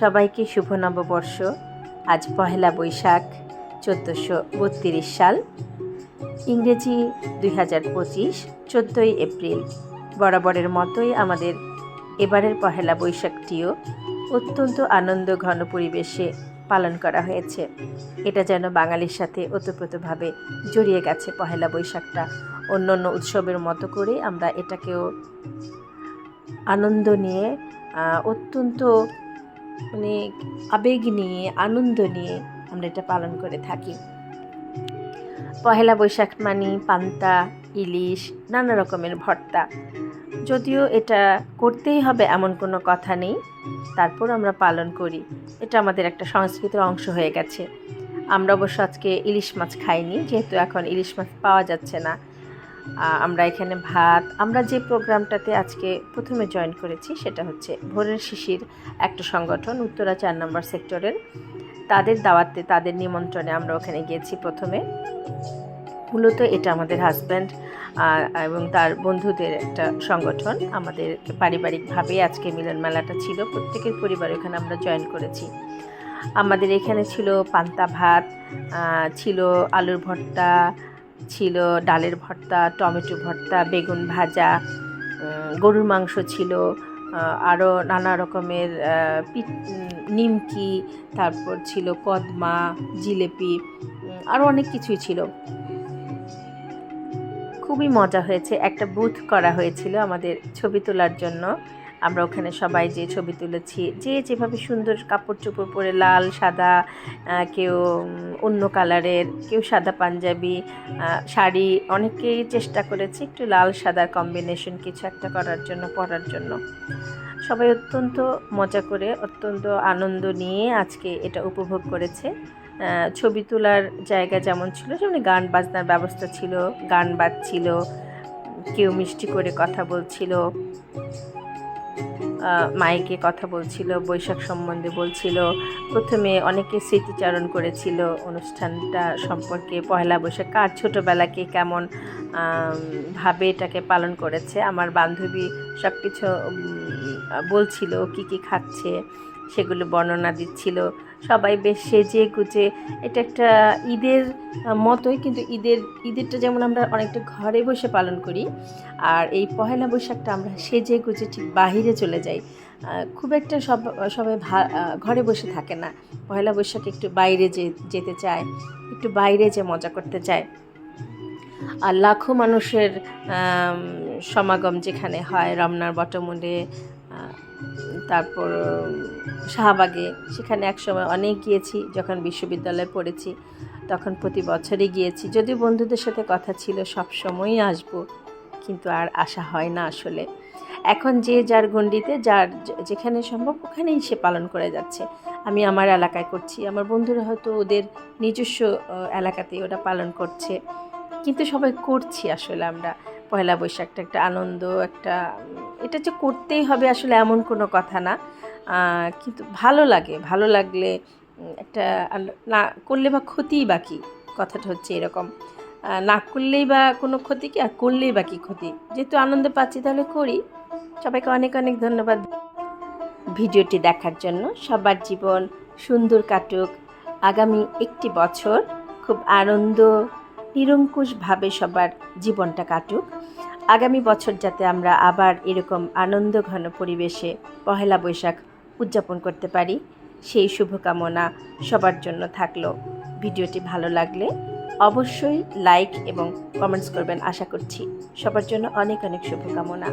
সবাইকে শুভ নববর্ষ। আজ পহেলা বৈশাখ, চোদ্দোশো বত্রিশ সাল। ইংরেজি দুই হাজার পঁচিশ, চোদ্দোই এপ্রিল। বরাবরের মতোই আমাদের এবারের পহেলা বৈশাখটিও অত্যন্ত আনন্দ ঘন পরিবেশে পালন করা হয়েছে। এটা যেন বাঙালির সাথে ওতপ্রোতভাবে জড়িয়ে গেছে পহেলা বৈশাখটা। অন্য অন্য উৎসবের মতো করে আমরা এটাকেও আনন্দ নিয়ে অত্যন্ত মানে আবেগ নিয়ে, আনন্দ নিয়ে আমরা এটা পালন করে থাকি। পহেলা বৈশাখ মানে পান্তা, ইলিশ, নানা রকমের ভর্তা। যদিও এটা করতেই হবে এমন কোনো কথা নেই, তারপর আমরা পালন করি। এটা আমাদের একটা সংস্কৃতির অংশ হয়ে গেছে। আমরা অবশ্য আজকে ইলিশ মাছ খাইনি, যেহেতু এখন ইলিশ মাছ পাওয়া যাচ্ছে না। আমরা এখানে ভাত, আমরা যে প্রোগ্রামটাতে আজকে প্রথমে জয়েন করেছি সেটা হচ্ছে ভোরের শিশির একটা সংগঠন, উত্তরা চার নম্বর সেক্টরের। তাদের দাওয়াতে, তাদের নিমন্ত্রণে আমরা ওখানে গিয়েছি প্রথমে। মূলত এটা আমাদের হাজব্যান্ড এবং তার বন্ধুদের একটা সংগঠন। আমাদের পারিবারিকভাবে আজকে মিলন মেলাটা ছিল, প্রত্যেকের পরিবার ওখানে আমরা জয়েন করেছি। আমাদের এখানে ছিল পান্তা ভাত ছিল আলুর ভর্তা ছিল, ডালের ভর্তা, টমেটো ভর্তা, বেগুন ভাজা গরুর মাংস ছিল আরও নানা রকমের নিমকি, তারপর ছিল কদমা, জিলেপি আরও অনেক কিছুই ছিল। খুবই মজা হয়েছে। একটা বুথ করা হয়েছিল আমাদের ছবি তোলার জন্য। আমরা ওখানে সবাই যে ছবি তুলেছি, যে যেভাবে সুন্দর কাপড় চোপড় পরে লাল, সাদা কেউ অন্য কালারের, কেউ সাদা পাঞ্জাবি শাড়ি, অনেকেই চেষ্টা করেছে একটু লাল সাদার কম্বিনেশন কিছু একটা করার জন্য, পরার জন্য। সবাই অত্যন্ত মজা করে, অত্যন্ত আনন্দ নিয়ে আজকে এটা উপভোগ করেছে। ছবি তোলার জায়গা যেমন ছিল সেমনি গান বাজনার ব্যবস্থা ছিল, গান বাজছিল, কেউ মিষ্টি করে কথা বলছিল। মাইকে কথা বলছিল, বৈশাখ সম্বন্ধে বলছিল। প্রথমে অনেকে স্মৃতিচারণ করেছিল অনুষ্ঠানটা সম্পর্কে। পয়লা বৈশাখ, কার ছোটোবেলাকে কেমন ভাবে এটাকে পালন করেছে। আমার বান্ধবী সব কিছু বলছিল কি কি খাচ্ছে। সেগুলো বর্ণনা দিচ্ছিল। সবাই বেশ সেজে গুজে। এটা একটা ঈদের মতোই, কিন্তু ঈদের, ঈদেরটা যেমন আমরা অনেকটা ঘরে বসে পালন করি, আর এই পহেলা বৈশাখটা আমরা সেজে গুজে ঠিক বাহিরে চলে যাই। খুব একটা সব, সবাই ঘরে বসে থাকে না। পহেলা বৈশাখ একটু বাইরে যে, যেতে চায়, একটু বাইরে যে মজা করতে চায়। আর লাখো মানুষের সমাগম যেখানে হয়, রমনার বটমুন্ডে তারপর শাহবাগে সেখানে একসময় অনেক গিয়েছি যখন বিশ্ববিদ্যালয়ে পড়েছি। তখন প্রতি বছরই গিয়েছি। যদিও বন্ধুদের সাথে কথা ছিল সব সময়ই আসব কিন্তু আর আসা হয় না আসলে। এখন যে যার গণ্ডিতে যার যেখানে সম্ভব ওখানেই সে পালন করে যাচ্ছে। আমি আমার এলাকায় করছি। আমার বন্ধুরা হয়তো ওদের নিজস্ব আহ, এলাকাতেই ওটা পালন করছে। কিন্তু সবাই করছি আসলে আমরা। পয়লা বৈশাখটা একটা আনন্দ, একটা এটা যে করতেই হবে আসলে এমন কোনো কথা না। কিন্তু ভালো লাগে, ভালো লাগলে একটা না করলে বা ক্ষতিই বাকি কথাটা হচ্ছে এরকম। না করলেই বা কোনো ক্ষতি কি? আর করলেই বা কি ক্ষতি? যেহেতু আনন্দ পাচ্ছি তাহলে করি। সবাইকে অনেক অনেক ধন্যবাদ ভিডিওটি দেখার জন্য। সবার জীবন সুন্দর কাটুক। আগামী একটি বছর খুব আনন্দ নিরঙ্কুশভাবে সবার জীবনটা কাটুক। আগামী বছর যাতে আমরা আবার এরকম আনন্দ ঘন পরিবেশে পহেলা বৈশাখ উদযাপন করতে পারি, সেই শুভকামনা সবার জন্য থাকল। ভিডিওটি ভালো লাগলে অবশ্যই লাইক এবং কমেন্টস করবেন। আশা করছি সবার জন্য অনেক অনেক শুভকামনা।